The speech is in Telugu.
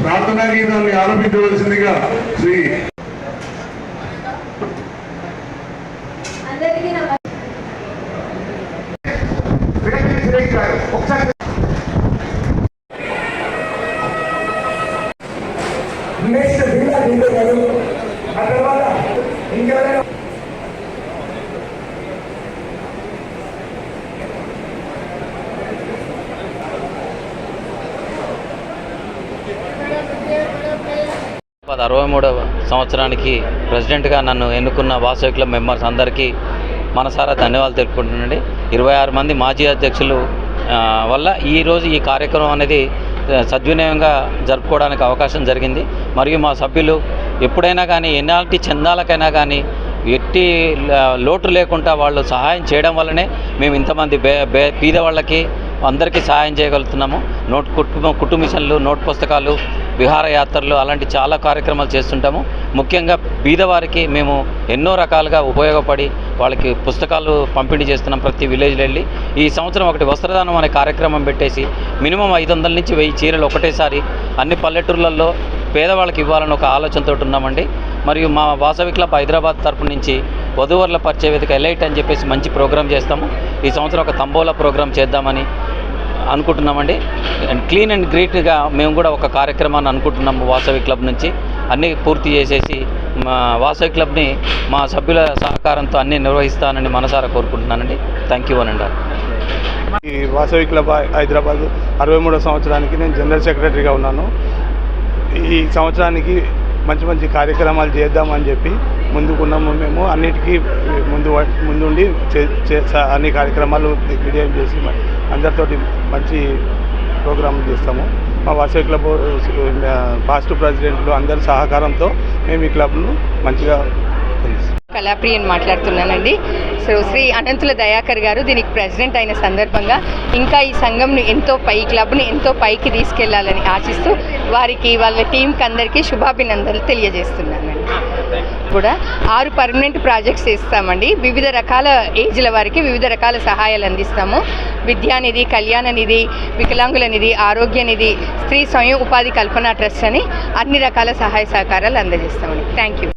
ప్రార్థనా గీతాన్ని ఆరంభించవలసిందిగా శ్రీ ఒకసారి హైదరాబాద్ అరవై మూడవ సంవత్సరానికి ప్రెసిడెంట్గా నన్ను ఎన్నుకున్న వాసవి క్లబ్ మెంబర్స్ అందరికీ మనసారా ధన్యవాదాలు తెలుపుకుంటున్నాండి ఇరవై ఆరు మంది మాజీ అధ్యక్షులు వల్ల ఈరోజు ఈ కార్యక్రమం అనేది సద్వినియోగంగా జరుపుకోవడానికి అవకాశం జరిగింది. మరియు మా సభ్యులు ఎప్పుడైనా కానీ ఎలాంటి చందాలకైనా కానీ ఎట్టి లోటు లేకుండా వాళ్ళు సహాయం చేయడం వల్లనే మేము ఇంతమంది బే బే పేదవాళ్ళకి అందరికీ సహాయం చేయగలుగుతున్నాము. నోట్ కుటుంబ కుటుంబ మిషన్లు నోట్ పుస్తకాలు విహారయాత్రలు అలాంటి చాలా కార్యక్రమాలు చేస్తుంటాము. ముఖ్యంగా బీదవారికి మేము ఎన్నో రకాలుగా ఉపయోగపడి వాళ్ళకి పుస్తకాలు పంపిణీ చేస్తున్నాం ప్రతి విలేజ్లో వెళ్ళి. ఈ సంవత్సరం ఒకటి వస్త్రదానం అనే కార్యక్రమం పెట్టేసి మినిమం ఐదు వందల నుంచి వెయ్యి చీరలు ఒకటేసారి అన్ని పల్లెటూర్లలో పేదవాళ్ళకి ఇవ్వాలని ఒక ఆలోచనతో ఉన్నామండి. మరియు మా వాసవి క్లబ్ హైదరాబాద్ తరపు నుంచి వధువర్ల పరిచయ వేదిక ఎలైట్ అని చెప్పేసి మంచి ప్రోగ్రాం చేస్తాము. ఈ సంవత్సరం ఒక తంబోలా ప్రోగ్రాం చేద్దామని అనుకుంటున్నామండి. అండ్ క్లీన్ అండ్ గ్రీట్గా మేము కూడా ఒక కార్యక్రమాన్ని అనుకుంటున్నాము వాసవి క్లబ్ నుంచి. అన్నీ పూర్తి చేసేసి మా వాసవి క్లబ్ని మా సభ్యుల సహకారంతో అన్నీ నిర్వహిస్తానని మనసారా కోరుకుంటున్నానండి. థ్యాంక్ యూ అనండి ఈ వాసవి క్లబ్ హైదరాబాద్ అరవై మూడో సంవత్సరానికి నేను జనరల్ సెక్రటరీగా ఉన్నాను. ఈ సంవత్సరానికి మంచి మంచి కార్యక్రమాలు చేద్దామని చెప్పి ముందుకున్నాము మేము. అన్నిటికీ ముందు ముందుండి చే- చే- అన్ని కార్యక్రమాలు విజయం చేసి అందరితోటి మంచి ప్రోగ్రాం చేస్తాము. మా వాసవి క్లబ్ పాస్ట్ ప్రెసిడెంట్లు అందరి సహకారంతో మేము ఈ క్లబ్ను మంచిగా కళాప్రియన్ మాట్లాడుతున్నానండి. సో శ్రీ అనంతుల దయాకర్ గారు దీనికి ప్రెసిడెంట్ అయిన సందర్భంగా ఇంకా ఈ సంఘంను ఎంతో పై క్లబ్ని ఎంతో పైకి తీసుకెళ్ళాలని ఆశిస్తూ వారికి వాళ్ళ టీంకి అందరికీ శుభాభినందనలు తెలియజేస్తున్నానండి. కూడా ఆరు పర్మనెంట్ ప్రాజెక్ట్స్ ఇస్తామండి వివిధ రకాల ఏజ్ల వారికి వివిధ రకాల సహాయాలు అందిస్తాము. విద్యానిధి కళ్యాణ నిధి వికలాంగుల నిధి ఆరోగ్య నిధి స్త్రీ స్వయం ఉపాధి కల్పన ట్రస్ట్ అని అన్ని రకాల సహాయ సహకారాలు అందజేస్తామండి. Thank you